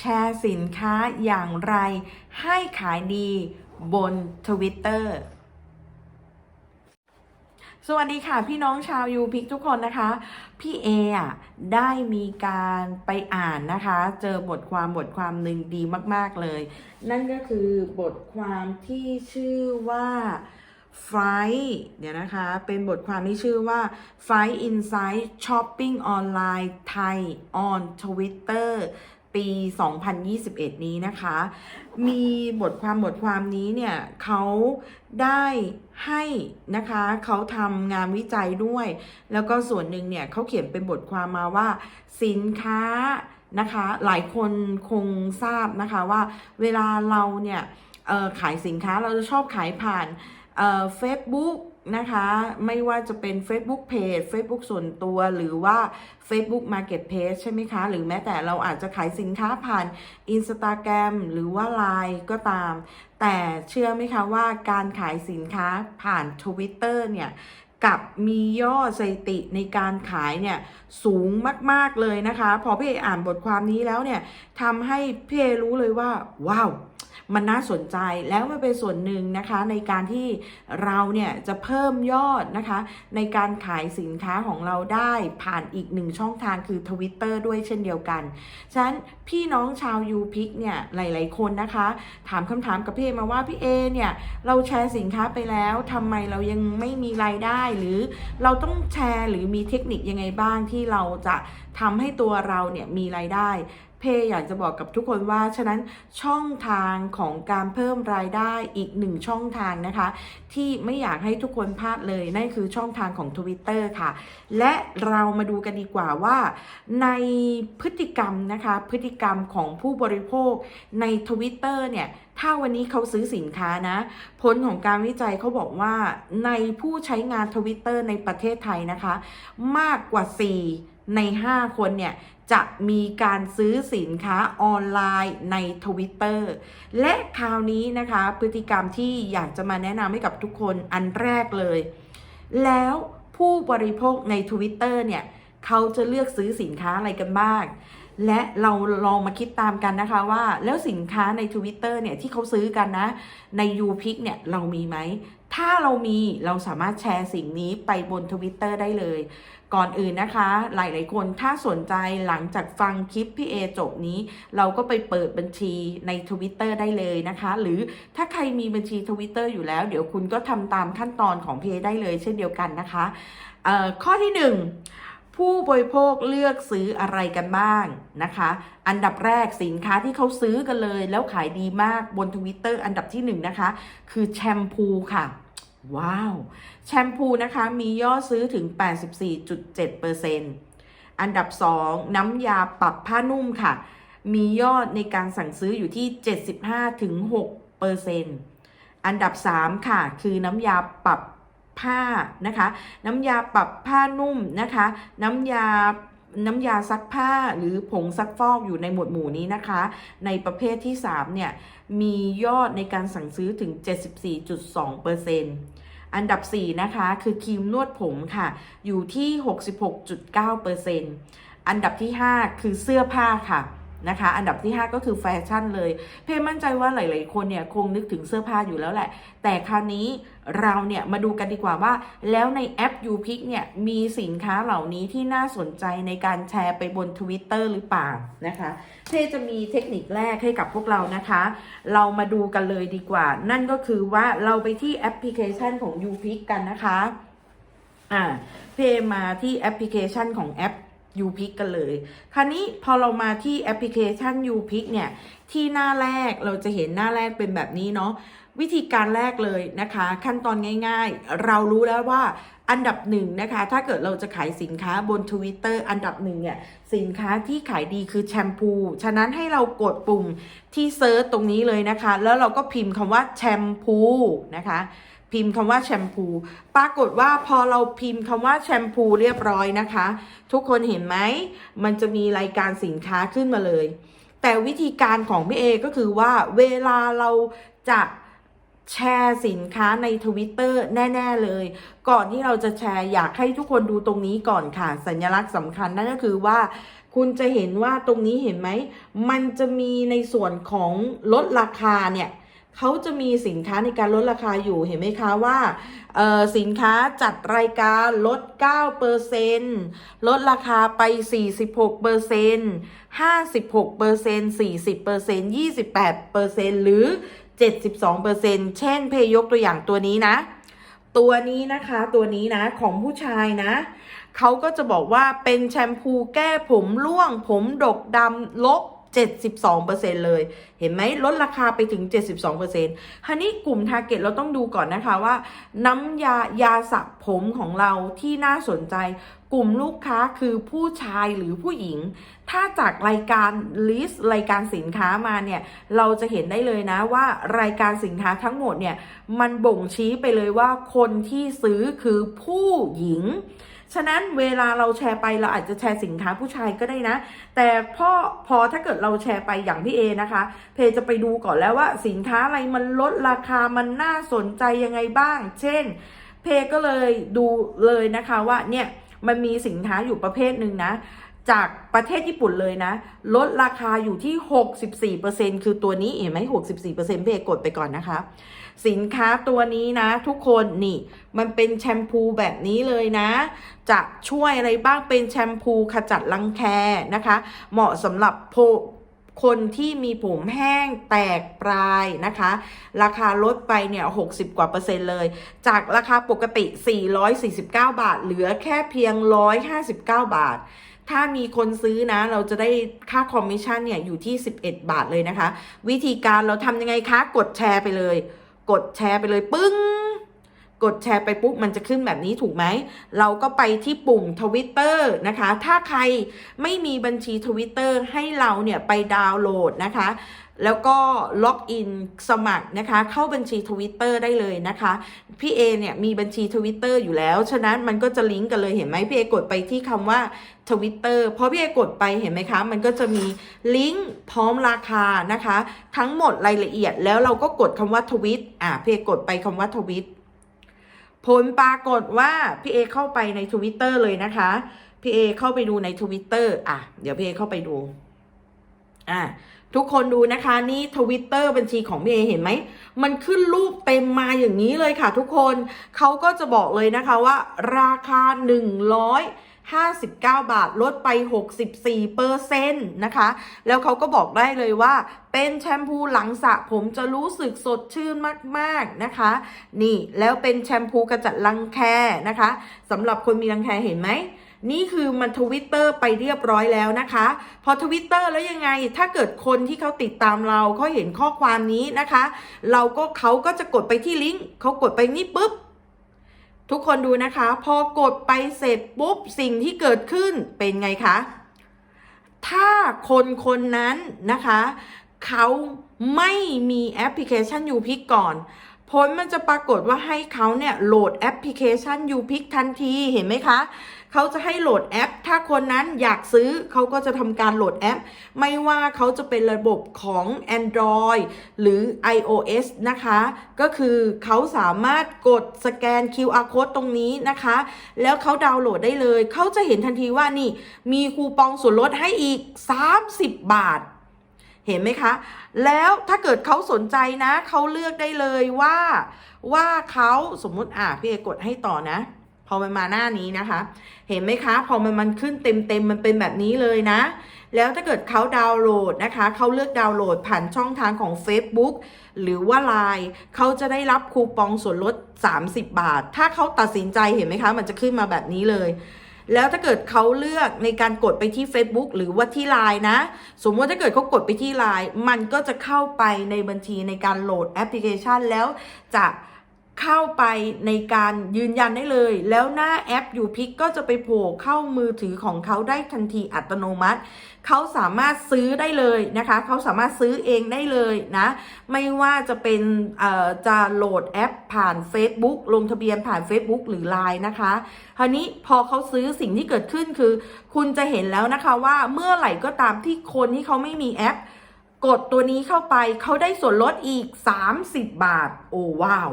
แชร์สินค้าอย่างไรให้ขายดีบน Twitter สวัสดีค่ะพี่น้องชาวยูพิกทุกคนนะคะ พี่เออะได้มีการไปอ่านนะคะ เจอบทความบทความหนึ่งดีมาก ๆ เลย นั่นก็คือบทความที่ชื่อว่า f i g h เดี๋ยวนะคะ เป็นบทความที่ชื่อว่า f i g h Insight Shopping Online Thai on Twitter ปี 2021 นี้นะคะ มีบทความบทความนี้เนี่ยเขาได้ให้นะคะเขาทำงานวิจัยด้วย แล้วก็ส่วนหนึ่งเนี่ยเขาเขียนเป็นบทความมาว่า สินค้านะคะหลายคนคงทราบนะคะว่าเวลาเราเนี่ยขายสินค้าเราจะชอบขายผ่านเอ่อ Facebook นะคะไม่ว่าจะเป็น Facebook Page Facebook ส่วนตัวหรือว่า Facebook Marketplace ใช่ไหมคะ หรือแม้แต่เราอาจจะขายสินค้าผ่าน Instagram หรือว่า Line ก็ตาม แต่เชื่อไหมคะว่าการขายสินค้าผ่าน Twitter เนี่ยกับมียอดสถิติในการขายเนี่ยสูงมาก ๆ เลยนะคะ พอพี่เออ่านบทความนี้แล้วเนี่ยทำให้พี่เอรู้เลยว่า ว้าว มันน่าสนใจแล้วมันเป็นส่วนหนึ่งนะคะในการที่เราเนี่ยจะเพิ่มยอดนะคะ ในการขายสินค้าของเราได้ผ่านอีกหนึ่งช่องทางคือ Twitter ด้วยเช่นเดียวกัน ฉะนั้นพี่น้องชาวยูพิกเนี่ยหลาย ๆ คนนะคะ ถามคำถามกับพี่เอมาว่าพี่เอเนี่ยเราแชร์สินค้าไปแล้วทำไมเรายังไม่มีรายได้หรือเราต้องแชร์หรือมีเทคนิคยังไงบ้างที่เราจะทำให้ตัวเราเนี่ยมีรายได้ เพยอยากจะบอกกับทุกคนว่า ฉะนั้นช่องทางของการเพิ่มรายได้อีกหนึ่งช่องทางนะคะ ที่ไม่อยากให้ทุกคนพลาดเลยนั่นคือช่องทางของ Twitter ค่ะ และเรามาดูกันดีกว่าว่า ในพฤติกรรมนะคะพฤติกรรมของผู้บริโภคใน Twitter เนี่ยถ้าวันนี้เขาซื้อสินค้านะ ผลของการวิจัยเขาบอกว่าในผู้ใช้งาน Twitter ในประเทศไทยนะคะ มากกว่า 4 ใน 5 คนเนี่ย จะมีการซื้อสินค้าออนไลน์ใน Twitter และคราวนี้นะคะพฤติกรรมที่อยากจะมาแนะนำให้กับทุกคนอันแรกเลย แล้วผู้บริโภคใน Twitter เนี่ยเขาจะเลือกซื้อสินค้าอะไรกันบ้าง และเราลองมาคิดตามกันนะคะว่า แล้วสินค้าใน Twitter เนี่ยที่เขาซื้อกันนะ ใน u p i c เนี่ยเรามีไหม ถ้าเรามีเราสามารถแชร์สิ่งนี้ไปบน Twitter ได้เลย ก่อนอื่นนะคะ หลาย ๆ คนถ้าสนใจหลังจากฟังคลิปพี่เอจบนี้ เราก็ไปเปิดบัญชีใน Twitter ได้เลยนะคะ หรือถ้าใครมีบัญชี Twitter อยู่แล้ว เดี๋ยวคุณก็ทำตามขั้นตอนของพี่เอได้เลยเช่นเดียวกันนะคะ ข้อที่หนึ่งผู้บริโภคเลือกซื้ออะไรกันบ้างนะคะ อันดับแรกสินค้าที่เขาซื้อกันเลย แล้วขายดีมากบน Twitter อันดับที่หนึ่งนะคะ คือแชมพูค่ะ ว้าว แชมพูนะคะมียอดซื้อถึง 84.7%อันดับ 2 น้ำยาปรับผ้านุ่มค่ะ มียอดในการสั่งซื้ออยู่ที่ 75-6%อันดับ 3 ค่ะ คือน้ำยาปรับผ้านะคะ น้ำยาปรับผ้านุ่มนะคะ น้ำยา น้ำยาซักผ้าหรือผงซักฟอกอยู่ในหมวดหมู่นี้นะคะ ในประเภทที่ 3 เนี่ย มียอดในการสั่งซื้อถึง 74.2%อันดับ 4 นะคะ คือครีมนวดผมค่ะ อยู่ที่ 66.9%อันดับที่ 5 คือเสื้อผ้าค่ะ นะคะ อันดับที่ 5 ก็คือแฟชั่นเลย เพมั่นใจว่าหลาย ๆ คนเนี่ยคงนึกถึงเสื้อผ้าอยู่แล้วแหละ แต่คราวนี้เราเนี่ยมาดูกันดีกว่าว่า แล้วในแอป u p i c เนี่ยมีสินค้าเหล่านี้ที่น่าสนใจในการแชร์ไปบน Twitter หรือเปล่านะคะ เทจะมีเทคนิคแรกให้กับพวกเรานะคะ เรามาดูกันเลยดีกว่า นั่นก็คือว่าเราไปที่แอปพลิเคชันของ u p i c กันนะคะอ่าเพมาที่แอปพลิเคชันของแอป u p i c กันเลย คราวนี้พอเรามาที่แอปพลิเคชัน u p i c เนี่ย ที่หน้าแรกเราจะเห็นหน้าแรกเป็นแบบนี้เนาะ วิธีการแรกเลยนะคะ ขั้นตอนง่าย ๆ เรารู้แล้วว่าอันดับหนึ่งนะคะ ถ้าเกิดเราจะขายสินค้าบน Twitter อันดับหนึ่งเนี่ย สินค้าที่ขายดีคือแชมพู ฉะนั้นให้เรากดปุ่มที่เซิร์ชตรงนี้เลยนะคะ แล้วเราก็พิมพ์คำว่าแชมพูนะคะ พิมพ์คำว่าแชมพู ปรากฏว่าพอเราพิมพ์คำว่าแชมพูเรียบร้อยนะคะ ทุกคนเห็นไหม มันจะมีรายการสินค้าขึ้นมาเลย แต่วิธีการของพี่เอก็คือว่าเวลาเราจะแชร์สินค้าใน Twitter แน่ ๆ เลย ก่อนที่เราจะแชร์อยากให้ทุกคนดูตรงนี้ก่อนค่ะ สัญลักษณ์สำคัญนั่นก็คือว่า คุณจะเห็นว่าตรงนี้เห็นไหม มันจะมีในส่วนของลดราคาเนี่ย เขาจะมีสินค้าในการลดราคาอยู่เห็นไหมคะว่าสินค้าจัดรายการลด 9%ลดราคาไป 46% 56% 40% 28%หรือ 72%เช่นเพยยกตัวอย่างตัวนี้นะ ตัวนี้นะคะตัวนี้นะของผู้ชายนะ เขาก็จะบอกว่าเป็นแชมพูแก้ผมร่วง ผมดกดำลบ 72%เลย เห็นไหมลดราคาไปถึง 72%ฮันนี้กลุ่มทาร์เก็ตเราต้องดูก่อนนะคะว่า น้ำยายาสระผมของเราที่น่าสนใจ กลุ่มลูกค้าคือผู้ชายหรือผู้หญิง ถ้าจากรายการลิสต์รายการสินค้ามาเนี่ย เราจะเห็นได้เลยนะว่ารายการสินค้าทั้งหมดเนี่ย มันบ่งชี้ไปเลยว่าคนที่ซื้อคือผู้หญิง ฉะนั้นเวลาเราแชร์ไปเราอาจจะแชร์สินค้าผู้ชายก็ได้นะ แต่พอพอถ้าเกิดเราแชร์ไปอย่างพี่เอนะคะ เพจจะไปดูก่อนแล้วว่าสินค้าอะไรมันลดราคามันน่าสนใจยังไงบ้าง เช่น เพก็เลยดูเลยนะคะว่าเนี่ยมันมีสินค้าอยู่ประเภทหนึ่งนะ จากประเทศญี่ปุ่นเลยนะ ลดราคาอยู่ที่ 64%คือตัวนี้เห็นไหม64%เพกดไปก่อนนะคะ สินค้าตัวนี้นะ ทุกคนนี่ มันเป็นแชมพูแบบนี้เลยนะ จะช่วยอะไรบ้างเป็นแชมพูขจัดรังแคนะคะ เหมาะสำหรับโพคนที่มีผมแห้งแตกปลายนะคะ ราคาลดไปเนี่ย 60 กว่าเปอร์เซ็นต์เลย จากราคาปกติ 449 บาท เหลือแค่เพียง 159 บาท ถ้ามีคนซื้อนะ เราจะได้ค่าคอมมิชชั่นเนี่ยอยู่ที่ 11 บาทเลยนะคะ วิธีการเราทำยังไงคะ กดแชร์ไปเลย กดแชร์ไปเลยปึ้งกดแชร์ไปปุ๊บมันจะขึ้นแบบนี้ถูกไหม เราก็ไปที่ปุ่มทวิตเตอร์นะคะ ถ้าใครไม่มีบัญชีทวิตเตอร์ให้เราเนี่ยไปดาวน์โหลดนะคะ แล้วก็ล็อกอินสมัครนะคะ เข้าบัญชีทวิตเตอร์ได้เลยนะคะ พี่เอเนี่ยมีบัญชีทวิตเตอร์อยู่แล้ว ฉะนั้นมันก็จะลิงก์กันเลยเห็นไหมพี่เอกดไปที่คำว่าทวิตเตอร์พอพี่เอกดไปเห็นไหมคะ มันก็จะมีลิงก์พร้อมราคานะคะ ทั้งหมดรายละเอียดแล้วเราก็กดคำว่าทวิตอะพี่เอกดไปคำว่าทวิตผลปรากฏว่าพี่เอเข้าไปในทวิตเตอร์เลยนะคะพี่เอเข้าไปดูในทวิตเตอร์อะ เดี๋ยวพี่เอเข้าไปดู อะ ทุกคนดูนะคะนี่ทวิตเตอร์บัญชีของพี่เอเห็นไหม มันขึ้นรูปเต็มมาอย่างนี้เลยค่ะทุกคนเขาก็จะบอกเลยนะคะว่า ราคา 159 บาทลดไป 64เปอร์เซ็นต์นะคะ แล้วเขาก็บอกได้เลยว่า เป็นแชมพูหลังสระผมจะรู้สึกสดชื่นมากๆนะคะ นี่แล้วเป็นแชมพูกระจัดรังแคนะคะสำหรับคนมีรังแคเห็นไหม นี่คือมันทวิตเตอร์ไปเรียบร้อยแล้วนะคะ พอทวิตเตอร์แล้วยังไง ถ้าเกิดคนที่เขาติดตามเราเขาเห็นข้อความนี้นะคะ เราก็เขาก็จะกดไปที่ลิงก์เขากดไปนี่ปุ๊บ ทุกคนดูนะคะ พอกดไปเสร็จปุ๊บสิ่งที่เกิดขึ้นเป็นไงคะ ถ้าคนคนนั้นนะคะเขาไม่มีแอปพลิเคชัน u p i c ก่อนผลมันจะปรากฏว่าให้เขาเนี่ยโหลดแอปพลิเคชัน u p i c ทันทีเห็นไหมคะ เขาจะให้โหลดแอป ถ้าคนนั้นอยากซื้อเขาก็จะทำการโหลดแอป ไม่ว่าเขาจะเป็นระบบของ Android หรือ iOS นะคะ ก็คือเขาสามารถกดสแกน QR code ตรงนี้นะคะ แล้วเขาดาวน์โหลดได้เลย เขาจะเห็นทันทีว่านี่ มีคูปองส่วนลดให้อีก 30 บาทเห็นไหมคะ แล้วถ้าเกิดเขาสนใจนะ เขาเลือกได้เลยว่า ว่าเขาสมมุติอะพี่เอกดให้ต่อนะ พอมันมาหน้านี้นะคะ เห็นไหมคะ พอมันมันขึ้นเต็มเต็มมันเป็นแบบนี้เลยนะ แล้วถ้าเกิดเขาดาวน์โหลดนะคะ เขาเลือกดาวน์โหลดผ่านช่องทางของ Facebook หรือว่า Line เขาจะได้รับคูปองส่วนลด 30 บาท ถ้าเขาตัดสินใจเห็นไหมคะ มันจะขึ้นมาแบบนี้เลยแล้วถ้าเกิดเขาเลือกในการกดไปที่ Facebook หรือว่าที่ Line นะ สมมติถ้าเกิดเขากดไปที่ Line มันก็จะเข้าไปในบัญชีในการโหลดแอปพลิเคชันแล้วจะ เข้าไปในการยืนยันได้เลย แล้วหน้าแอปอยู่พิกก็จะไปโผล่เข้ามือถือของเขาได้ทันทีอัตโนมัติ เขาสามารถซื้อได้เลยนะคะ เขาสามารถซื้อเองได้เลยนะ ไม่ว่าจะเป็นจะโหลดแอปผ่าน Facebook ลงทะเบียนผ่าน Facebook หรือ Line นะคะคราวนี้พอเขาซื้อสิ่งที่เกิดขึ้นคือ คุณจะเห็นแล้วนะคะว่าเมื่อไหร่ก็ตามที่คนที่เขาไม่มีแอป กดตัวนี้เข้าไปเขาได้ส่วนลดอีก 30 บาท โอ้ว้าว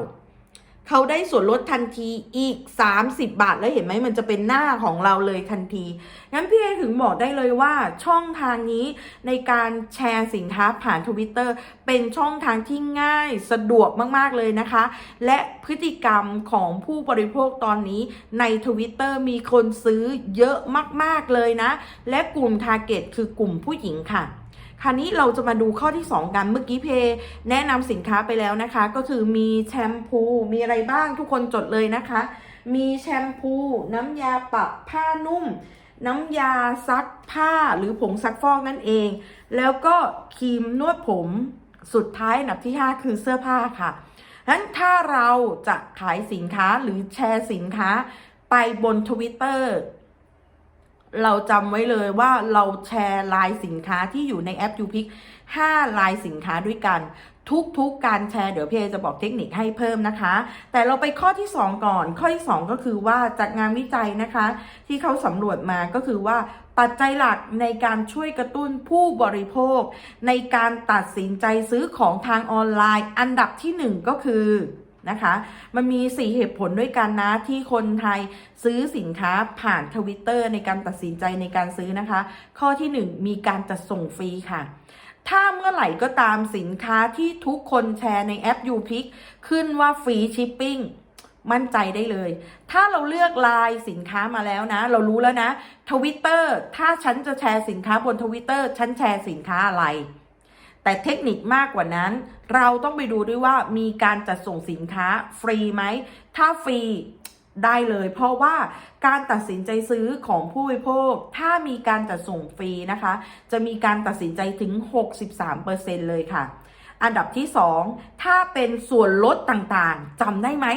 เขาได้ส่วนลดทันทีอีก 30 บาทแล้วเห็นไหมมันจะเป็นหน้าของเราเลยทันที งั้นพี่เอถึงบอกได้เลยว่าช่องทางนี้ในการแชร์สินค้าผ่านทวิตเตอร์เป็นช่องทางที่ง่ายสะดวกมากๆเลยนะคะ และพฤติกรรมของผู้บริโภคตอนนี้ในทวิตเตอร์มีคนซื้อเยอะมากๆเลยนะ และกลุ่มทาร์เก็ตคือกลุ่มผู้หญิงค่ะ คราวนี้เราจะมาดูข้อที่ 2 กันเมื่อกี้เพแนะนำสินค้าไปแล้วนะคะ ก็คือมีแชมพูมีอะไรบ้างทุกคนจดเลยนะคะ มีแชมพูน้ำยาปรับผ้านุ่ม น้ำยาซักผ้าหรือผงซักฟอกนั่นเอง แล้วก็ครีมนวดผมสุดท้ายอันดับที่ 5 คือเสื้อผ้าค่ะนั้นถ้าเราจะขายสินค้าหรือแชร์สินค้าไปบนทวิตเตอร์ เราจำไว้เลยว่าเราแชร์ลายสินค้าที่อยู่ในแอป u p i c 5ลายสินค้าด้วยกัน ทุกๆการแชร์เดี๋ยวพี่เอจะบอกเทคนิคให้เพิ่มนะคะ แต่เราไปข้อที่ 2 ก่อน ข้อที่ 2 ก็คือว่าจากงานวิจัยนะคะ ที่เขาสำรวจมาก็คือว่าปัจจัยหลักในการช่วยกระตุ้นผู้บริโภค ในการตัดสินใจซื้อของทางออนไลน์ อันดับที่ 1 ก็คือ นะคะ มันมี 4 เหตุผลด้วยกันนะ ที่คนไทยซื้อสินค้าผ่านทวิตเตอร์ในการตัดสินใจในการซื้อนะคะ ข้อที่ 1 มีการจัดส่งฟรีค่ะ ถ้าเมื่อไหร่ก็ตามสินค้าที่ทุกคนแชร์ในแอป u p i c ขึ้นว่าฟรีชิปปิ้งมั่นใจได้เลย ถ้าเราเลือกลายสินค้ามาแล้วนะ เรารู้แล้วนะทวิตเตอร์ถ้าฉันจะแชร์สินค้าบนทวิตเตอร์ฉันแชร์สินค้าอะไร แต่เทคนิคมากกว่านั้น เราต้องไปดูด้วยว่ามีการจัดส่งสินค้าฟรีไหม ถ้าฟรีได้เลย เพราะว่าการตัดสินใจซื้อของผู้บริโภค ถ้ามีการจัดส่งฟรีนะคะ จะมีการตัดสินใจถึง 63%เลยค่ะอันดับที่ 2 ถ้าเป็นส่วนลดต่างๆจำได้ไหม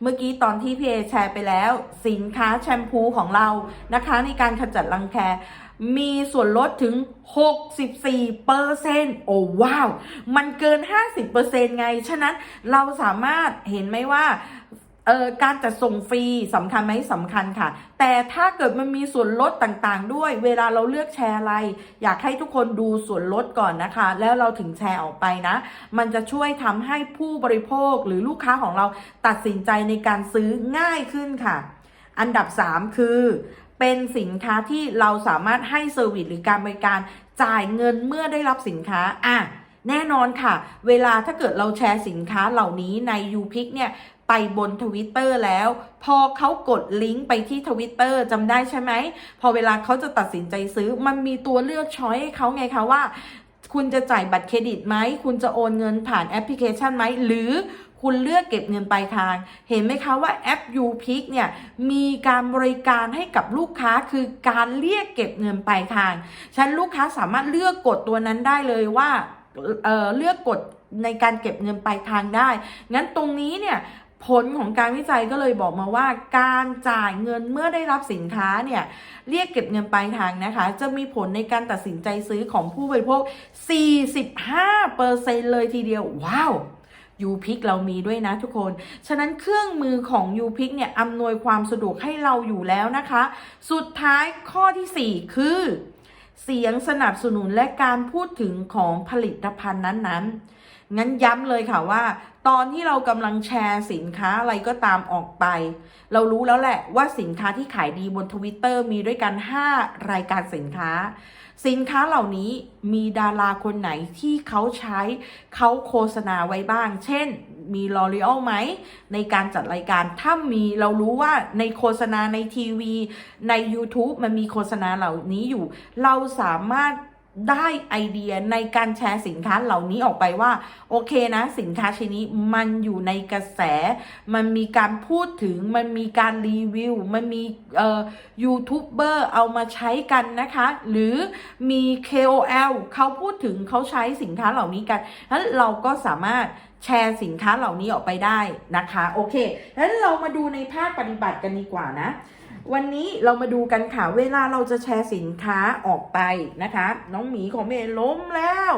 เมื่อกี้ตอนที่พี่เอแชร์ไปแล้ว สินค้าแชมพูของเรานะคะ ในการขจัดรังแค มีส่วนลดถึง 64เปอร์เซ็นต์โอ้ว้าว มันเกิน 50%ไง ฉะนั้นเราสามารถเห็นไหมว่าเอ่อการจัดส่งฟรีสำคัญไหมสำคัญค่ะ แต่ถ้าเกิดมันมีส่วนลดต่างๆ ด้วย เวลาเราเลือกแชร์อะไร อยากให้ทุกคนดูส่วนลดก่อนนะคะ แล้วเราถึงแชร์ออกไปนะ มันจะช่วยทำให้ผู้บริโภคหรือลูกค้าของเราตัดสินใจในการซื้อง่ายขึ้นค่ะ อันดับ 3 คือ เป็นสินค้าที่เราสามารถให้เซอร์วิสหรือการบริการจ่ายเงินเมื่อได้รับสินค้าอะแน่นอนค่ะ เวลาถ้าเกิดเราแชร์สินค้าเหล่านี้ใน u p i c เนี่ยไปบนทวิตเตอร์แล้ว พอเขากดลิงก์ไปที่ทวิตเตอร์จำได้ใช่ไหม พอเวลาเขาจะตัดสินใจซื้อ มันมีตัวเลือกช้อยให้เขาไงคะว่า คุณจะจ่ายบัตรเครดิตไหม คุณจะโอนเงินผ่านแอปพลิเคชันไหม หรือ คุณเลือกเก็บเงินปลายทาง เห็นไหมคะว่าแอป u p i c เนี่ยมีการบริการให้กับลูกค้าคือการเรียกเก็บเงินปลายทางฉันลูกค้าสามารถเลือกกดตัวนั้นได้เลยว่าเเลือกกดในการเก็บเงินปลายทางได้ งั้นตรงนี้เนี่ยผลของการวิจัยก็เลยบอกมาว่า การจ่ายเงินเมื่อได้รับสินค้าเนี่ยเรียกเก็บเงินปลายทางนะคะ จะมีผลในการตัดสินใจซื้อของผู้บริโภค 45%เลยทีเดียว ว้าว ยูพิกเรามีด้วยนะทุกคน ฉะนั้นเครื่องมือของยูพิกเนี่ยอำนวยความสะดวกให้เราอยู่แล้วนะคะ สุดท้ายข้อทีสี่4 คือ เสียงสนับสนุนและการพูดถึงของผลิตภัณฑ์นั้นๆ งั้นย้ำเลยค่ะว่า ตอนที่เรากำลังแชร์สินค้าอะไรก็ตามออกไป เรารู้แล้วแหละว่าสินค้าที่ขายดีบนทวิตเตอร์มีด้วยกัน 5 รายการสินค้า สินค้าเหล่านี้มีดาราคนไหนที่เขาใช้เขาโฆษณาไว้บ้าง เช่น มีลอรีอ l ไหมในการจัดรายการ ถ้ามีเรารู้ว่าในโฆษณาในทีวี ใน YouTube มันมีโฆษณาเหล่านี้อยู่ เราสามารถ ได้ไอเดียในการแชร์สินค้าเหล่านี้ออกไปว่า โอเคนะ สินค้าชิ้นนี้มันอยู่ในกระแส มันมีการพูดถึงมันมีการรีวิว มันมีเอ่อยูทูบเบอร์เอามาใช้กันนะคะ หรือมี KOL เขาพูดถึงเขาใช้สินค้าเหล่านี้กันแล้วเราก็สามารถแชร์สินค้าเหล่านี้ออกไปได้นะคะ โอเคแล้วเรามาดูในภาคปฏิบัติกันดีกว่านะ วันนี้เรามาดูกันค่ะ เวลาเราจะแชร์สินค้าออกไปนะคะ น้องหมีของเมย์ล้มแล้ว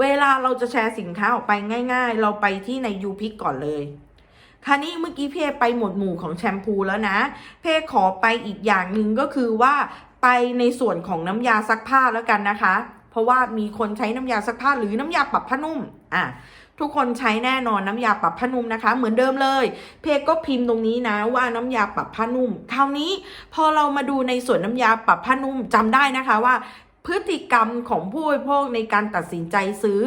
เวลาเราจะแชร์สินค้าออกไปง่าย ๆ เราไปที่ในยูพิกก่อนเลยคราวนี้เมื่อกี้เพไปหมวดหมู่ของแชมพูแล้วนะ เพขอไปอีกอย่างหนึ่งก็คือว่าไปในส่วนของน้ำยาซักผ้าแล้วกันนะคะ เพราะว่ามีคนใช้น้ำยาซักผ้าหรือน้ำยาปรับผ้านุ่มอะ ทุกคนใช้แน่นอนน้ำยาปรับผ้านุ่มนะคะ เหมือนเดิมเลย เพจก็พิมพ์ตรงนี้นะว่าน้ำยาปรับผ้านุ่ม คราวนี้พอเรามาดูในส่วนน้ำยาปรับผ้านุ่มจำได้นะคะว่า พฤติกรรมของผู้บริโภคในการตัดสินใจซื้อ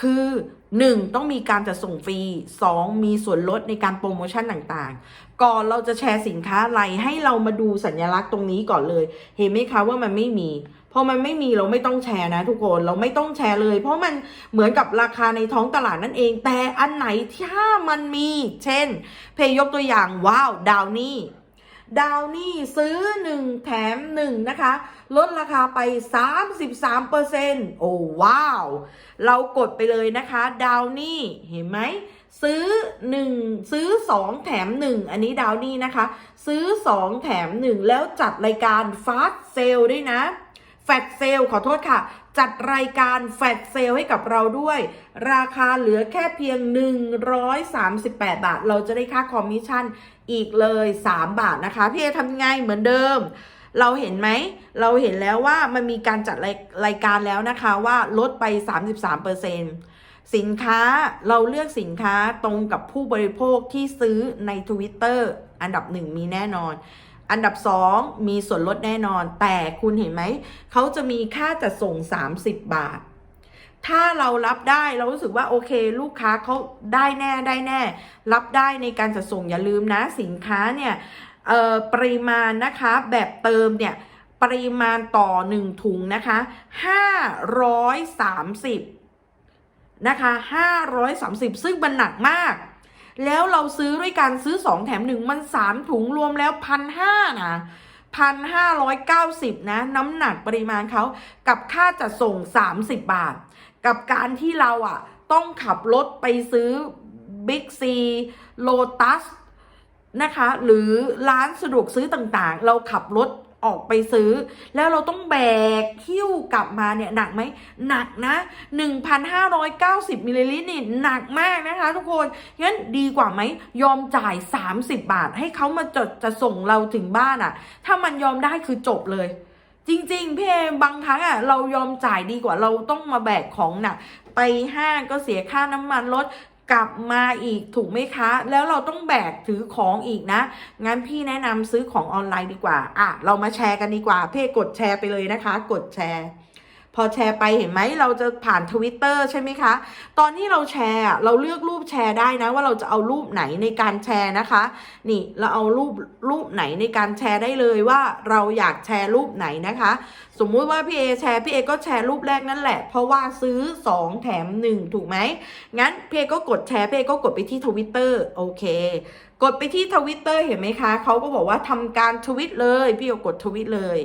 คือ 1. ต้องมีการจัดส่งฟรี 2. มีส่วนลดในการโปรโมชั่นต่างๆ ก่อนเราจะแชร์สินค้าอะไรให้เรามาดูสัญลักษณ์ตรงนี้ก่อนเลย เห็นไหมคะว่ามันไม่มี พอมันไม่มีเราไม่ต้องแชร์นะ ทุกคนเราไม่ต้องแชร์เลย เพราะมันเหมือนกับราคาในท้องตลาดนั่นเอง แต่อันไหนถ้ามันมี เช่น เพยยกตัวอย่างว้าวดาวนี่ดาวนี่ซื้อ 1 แถม 1 นะคะ ลดราคาไป 33%โอ้ว้าว เรากดไปเลยนะคะ ดาวนี่เห็นไหม ซื้อ 1 ซื้อ 2 แถม 1 อันนี้ดาวนี่นะคะ ซื้อ 2 แถม 1 แล้วจัดรายการฟาสเซลด้วยนะ แฟตเซลขอโทษค่ะ จัดรายการแฟตเซลให้กับเราด้วย ราคาเหลือแค่เพียง 138 บาท เราจะได้ค่าคอมมิชชั่นอีกเลย 3 บาทนะคะ พี่เอทำยังไงเหมือนเดิม เราเห็นไหม เราเห็นแล้วว่ามันมีการจัดรายรายการแล้วนะคะว่าลดไป 33%สินค้าเราเลือกสินค้าตรงกับผู้บริโภคที่ซื้อใน Twitter อันดับหนึ่งมีแน่นอน อันดับ 2 มีส่วนลดแน่นอน แต่คุณเห็นไหม เขาจะมีค่าจัดส่ง 30 บาท ถ้าเรารับได้เรารู้สึกว่าโอเค ลูกค้าเขาได้แน่ได้แน่ รับได้ในการจัดส่งอย่าลืมนะสินค้าเนี่ยปริมาณนะคะแบบเติมเนี่ยปริมาณต่อ 1 ถุงนะคะ530นะคะ530 ซึ่งมันหนักมาก แล้วเราซื้อด้วยการซื้อ 2 แถม 1 มัน 3 ถุงรวมแล้วพันห้านะพันห้าร้อยเก้าสิบนะ น้ำหนักปริมาณเขากับค่าจัดส่ง 30 บาท กับการที่เราอะ ต้องขับรถไปซื้อ Big C Lotus นะคะ หรือร้านสะดวกซื้อต่างๆ เราขับรถ ออกไปซื้อ แล้วเราต้องแบกหิ้วกลับมาเนี่ยหนักไหมหนักนะ 1,590มิลลิลิตรนี่หนักมากนะคะทุกคนงั้นดีกว่าไหมยอมจ่าย 30 บาท ให้เขามาจดจะส่งเราถึงบ้านอะ่ะ ถ้ามันยอมได้คือจบเลยจริงๆพี่เอบางครั้งอะเรายอมจ่ายดีกว่าเราต้องมาแบกของหนักไปห้างก็เสียค่าน้ำมันรถ กลับมาอีกถูกไหมคะ แล้วเราต้องแบกถือของอีกนะ งั้นพี่แนะนำซื้อของออนไลน์ดีกว่า อะ เรามาแชร์กันดีกว่า เพ่กดแชร์ไปเลยนะคะ กดแชร์ พอแชร์ไปเห็นไหมเราจะผ่านทวิตเตอร์ใช่ไหมคะ ตอนที่เราแชร์เราเลือกรูปแชร์ได้นะ ว่าเราจะเอารูปไหนในการแชร์นะคะ นี่เราเอารูปรูปไหนในการแชร์ได้เลยว่าเราอยากแชร์รูปไหนนะคะ สมมุติว่าพี่เอแชร์พี่เอก็แชร์รูปแรกนั่นแหละ เพราะว่าซื้อ 2 แถม 1 ถูกไหมงั้นพี่เอก็กดแชร์พี่เอก็กดไปที่ทวิตเตอร์โอเค กดไปที่ทวิตเตอร์เห็นไหมคะเขาก็บอกว่าทำการทวิตเลย พี่เอกดทวิตเลย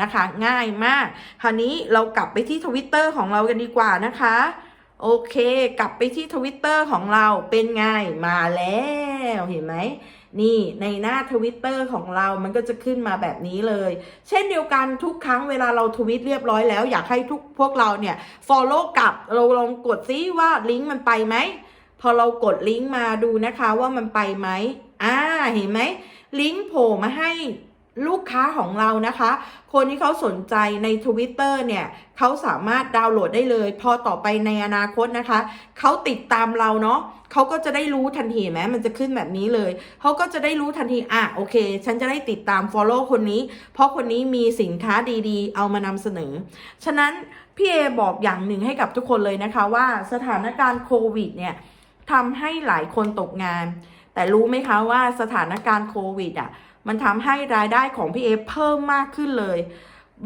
นะคะ ง่ายมาก คราวนี้เรากลับไปที่ทวิตเตอร์ของเรากันดีกว่านะคะ โอเค กลับไปที่ทวิตเตอร์ของเราเป็นไงมาแล้วเห็นไหมนี่ในหน้าทวิตเตอร์ของเรามันก็จะขึ้นมาแบบนี้เลย เช่นเดียวกันทุกครั้งเวลาเราทวิตเรียบร้อยแล้ว อยากให้ทุกพวกเราเนี่ย follow กลับเราลองกดซิว่าลิงก์มันไปไหม พอเรากดลิงก์มาดูนะคะว่ามันไปไหมอ่าเห็นไหมลิงก์โผล่มาให้ ลูกค้าของเรานะคะ คนที่เขาสนใจใน Twitter เนี่ยเขาสามารถดาวน์โหลดได้เลย พอต่อไปในอนาคตนะคะ เขาติดตามเราเนาะเขาก็จะได้รู้ทันทีเห็นไหมมันจะขึ้นแบบนี้เลย เขาก็จะได้รู้ทันที อะ โอเค ฉันจะได้ติดตาม Follow คนนี้ เพราะคนนี้มีสินค้าดีๆ เอามานำเสนอ ฉะนั้น พี่เอบอกอย่างหนึ่งให้กับทุกคนเลยนะคะว่าสถานการณ์โควิดเนี่ยทำให้หลายคนตกงาน แต่รู้ไหมคะว่าสถานการณ์โควิดอะ มันทำให้รายได้ของพี่เอเพิ่มมากขึ้นเลย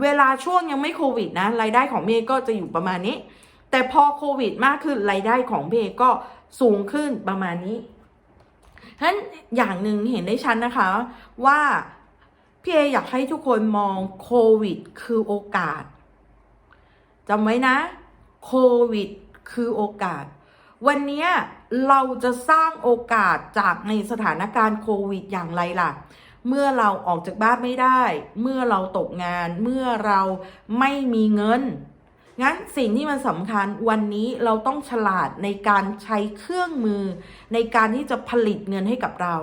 เวลาช่วงยังไม่โควิดนะ รายได้ของพี่เอก็จะอยู่ประมาณนี้ แต่พอโควิดมากขึ้นรายได้ของพี่เอก็สูงขึ้นประมาณนี้ฉะนั้นอย่างหนึ่งเห็นได้ชัดนนะคะว่าพี่เออยากให้ทุกคนมองโควิดคือโอกาสจำไว้นะโควิดคือโอกาส วันนี้เราจะสร้างโอกาสจากในสถานการณ์โควิดอย่างไรล่ะ เมื่อเราออกจากบ้านไม่ได้ เมื่อเราตกงาน เมื่อเราไม่มีเงิน งั้นสิ่งที่มันสำคัญวันนี้เราต้องฉลาดในการใช้เครื่องมือ ในการที่จะผลิตเงินให้กับเรา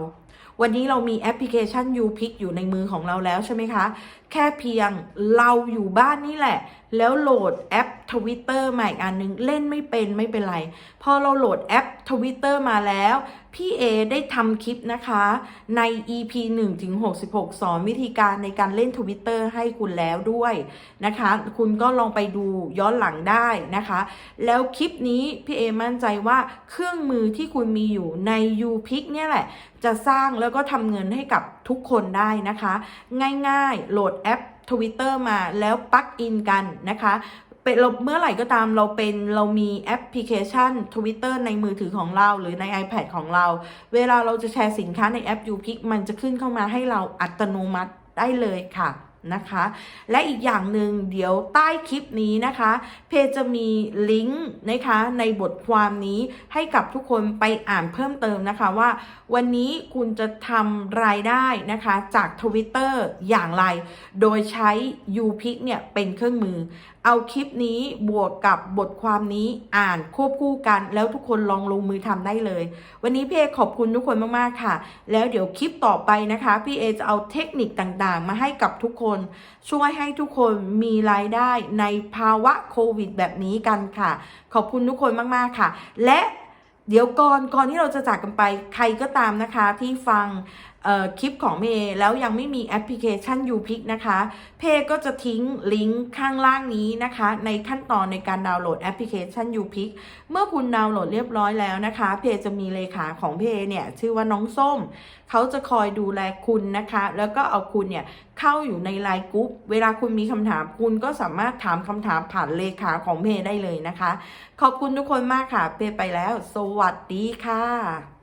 วันนี้เรามีแอปพลิเคชัน u p i c อยู่ในมือของเราแล้วใช่ไหมคะ แค่เพียงเราอยู่บ้านนี่แหละแล้วโหลดแอป Twitter มาอีกอันหนึง เล่นไม่เป็นไม่เป็นไร พอเราโหลดแอป Twitter มาแล้ว พี่เอได้ทำคลิปนะคะ ใน EP 1ถึง66 สอนวิธีการในการเล่น Twitter ให้คุณแล้วด้วยนะคะ คุณก็ลองไปดูย้อนหลังได้นะคะ แล้วคลิปนี้พี่เอมั่นใจว่าเครื่องมือที่คุณมีอยู่ใน u p i c เนี่ยแหละ จะสร้างแล้วก็ทำเงินให้กับทุกคนได้นะคะ ง่ายๆ โหลดแอป Twitter มาแล้วปลักอินกันนะคะเป็นเราเมื่อไหร่ก็ตามเราเป็นเรามีแอปพลิเคชัน Twitter ในมือถือของเราหรือใน iPad ของเรา เวลาเราจะแชร์สินค้าในแอปยูพิกมันจะขึ้นเข้ามาให้เราอัตโนมัติได้เลยค่ะ นะคะ และอีกอย่างหนึ่งเดี๋ยวใต้คลิปนี้นะคะ เพจจะมีลิงก์นะคะในบทความนี้ให้กับทุกคนไปอ่านเพิ่มเติมนะคะว่า วันนี้คุณจะทำรายได้นะคะจาก Twitter อย่างไร โดยใช้ u p i c เนี่ยเป็นเครื่องมือ เอาคลิปนี้บวกกับบทความนี้อ่านควบคู่กัน แล้วทุกคนลองลงมือทำได้เลย วันนี้พี่เอขอบคุณทุกคนมากๆค่ะ แล้วเดี๋ยวคลิปต่อไปนะคะพี่เอจะเอาเทคนิคต่างๆ มาให้กับทุกคน ช่วยให้ทุกคนมีรายได้ในภาวะโควิด แบบนี้กันค่ะ ขอบคุณทุกคนมากๆค่ะ และเดี๋ยวก่อนก่อนที่เราจะจากกันไปใครก็ตามนะคะที่ฟัง คลิปของเมย์แล้วยังไม่มีแอปพลิเคชัน u p i c นะคะเพย์ก็จะทิ้งลิงก์ข้างล่างนี้นะคะ ในขั้นตอนในการดาวน์โหลดแอปพลิเคชัน u p i c เมื่อคุณดาวน์โหลดเรียบร้อยแล้วนะคะ เพย์จะมีเลขาของเพย์เนี่ยชื่อว่าน้องส้ม เขาจะคอยดูแลคุณนะคะ แล้วก็เอาคุณเนี่ยเข้าอยู่ในไลน์กรุ๊ปเวลาคุณมีคำถามคุณก็สามารถถามคำถามผ่านเลขาของเพย์ได้เลยนะคะ ขอบคุณทุกคนมากค่ะ เพย์ไปแล้ว สวัสดีค่ะ